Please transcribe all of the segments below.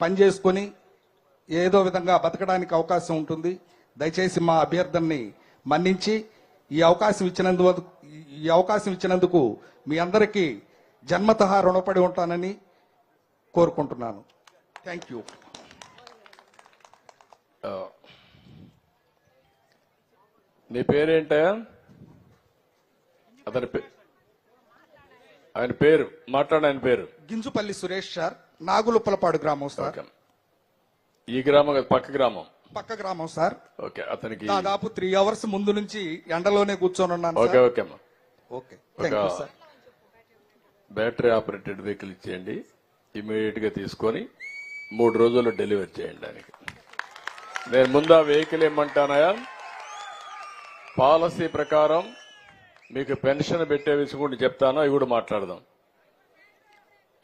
పని చేసుకొని ఏదో విధంగా బతకడానికి అవకాశం ఉంటుంది. దయచేసి మా అభ్యర్థనని మన్నించి ఈ అవకాశం ఇచ్చినందుకు ఈ అవకాశం ఇచ్చినందుకు మీ అందరికీ జన్మతహా రుణపడి ఉంటానని కోరుకుంటున్నాను. Thank you. నీ పేరేంట? అతని పే- ఆయన పేరు మాట్లాడు ఆయన పేరు. గింజుపల్లి సురేష్ సార్. నాగులుప్పలపాడు గ్రామం సార్. ఈ గ్రామం పక్క గ్రామం. పక్క గ్రామం సార్. ఓకే అతనికి దాదాపు త్రీ అవర్స్ ముందు నుంచి ఎండలోనే కూర్చొని ఉన్నాను ఓకే ఓకే అమ్మా. Okay sir. Battery operated vehicle ఇచ్చేయండి. ఇమీడియట్గా తీసుకొని మూడు రోజుల్లో డెలివరీ చేయండి దానికి. నేను ముందు ఆ వెహికల్ ఏమంటానయా పాలసీ ప్రకారం మీకు పెన్షన్ పెట్టే విషయం కూడా చెప్తాను అవి కూడా మాట్లాడదాం.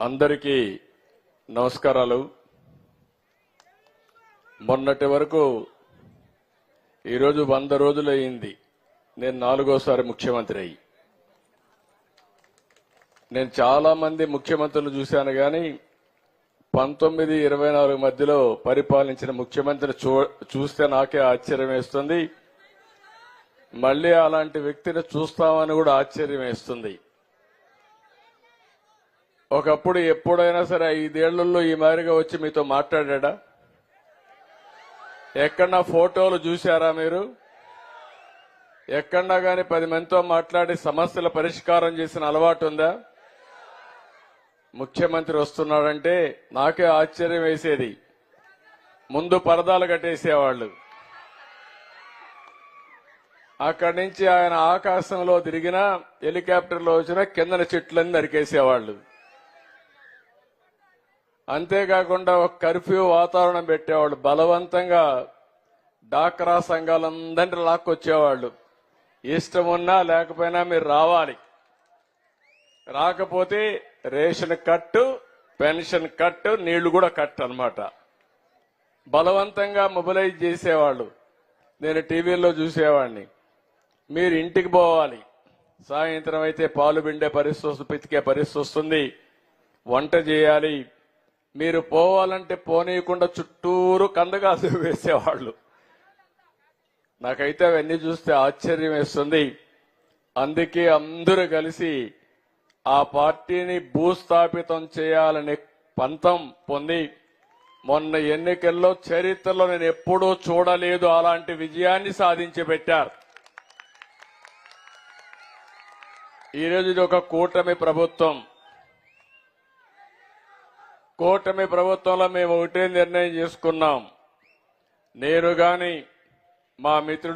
అందరికీ నమస్కారాలు. మొన్నటి వరకు ఈరోజు వంద రోజులు అయింది. నేను నాలుగోసారి ముఖ్యమంత్రి అయ్యి. నేను చాలా మంది ముఖ్యమంత్రులు చూశాను కానీ పంతొమ్మిది ఇరవై నాలుగు మధ్యలో పరిపాలించిన ముఖ్యమంత్రిని చూ చూస్తే నాకే ఆశ్చర్యం వేస్తుంది. మళ్ళీ అలాంటి వ్యక్తిని చూస్తామని కూడా ఆశ్చర్యం వేస్తుంది. ఒకప్పుడు ఎప్పుడైనా సరే ఐదేళ్ళలో ఈ మాదిరిగా వచ్చి మీతో మాట్లాడా ఎక్కడన్నా ఫోటోలు చూశారా మీరు? ఎక్కడన్నా కానీ పది మందితో మాట్లాడి సమస్యల పరిష్కారం చేసిన అలవాటు ఉందా? ముఖ్యమంత్రి వస్తున్నాడంటే నాకే ఆశ్చర్యం వేసేది. ముందు పరదాలు కట్టేసేవాళ్ళు. అక్కడి నుంచి ఆయన ఆకాశంలో తిరిగినా హెలికాప్టర్లో వచ్చినా కిందన చెట్లన్నీ నరికేసేవాళ్ళు. అంతేకాకుండా ఒక కర్ఫ్యూ వాతావరణం పెట్టేవాళ్ళు బలవంతంగా డాక్రా సంఘాలందరినీ లాక్కొచ్చేవాళ్ళు. ఇష్టం ఉన్నా లేకపోయినా మీరు రావాలి. రాకపోతే రేషన్ కట్టు పెన్షన్ కట్టు నీళ్ళు కూడా కట్టు అన్నమాట. బలవంతంగా మొబిలైజ్ చేసేవాళ్ళు. నేను టీవీలో చూసేవాడిని. మీరు ఇంటికి పోవాలి. సాయంత్రం అయితే పాలు పిండే పరిస్థితి వస్తుంది, పితికే పరిస్థితి వస్తుంది. వంట చేయాలి. మీరు పోవాలంటే పోనీయకుండా చుట్టూరు కందగాసు వేసేవాళ్ళు. నాకైతే అవన్నీ చూస్తే ఆశ్చర్యం వేస్తుంది. అందుకే అందరూ కలిసి ఆ పార్టీని భూస్థాపితం చేయాలనే పంతం పొంది మొన్న ఎన్నికల్లో చరిత్రలో నేను ఎప్పుడూ చూడలేదు అలాంటి విజయాన్ని సాధించి పెట్టారు. ఈరోజు ఇది ఒక కూటమి ప్రభుత్వం. కూటమి ప్రభుత్వంలో మేము ఒకటే నిర్ణయం చేసుకున్నాం. నేను కానీ మా మిత్రుడు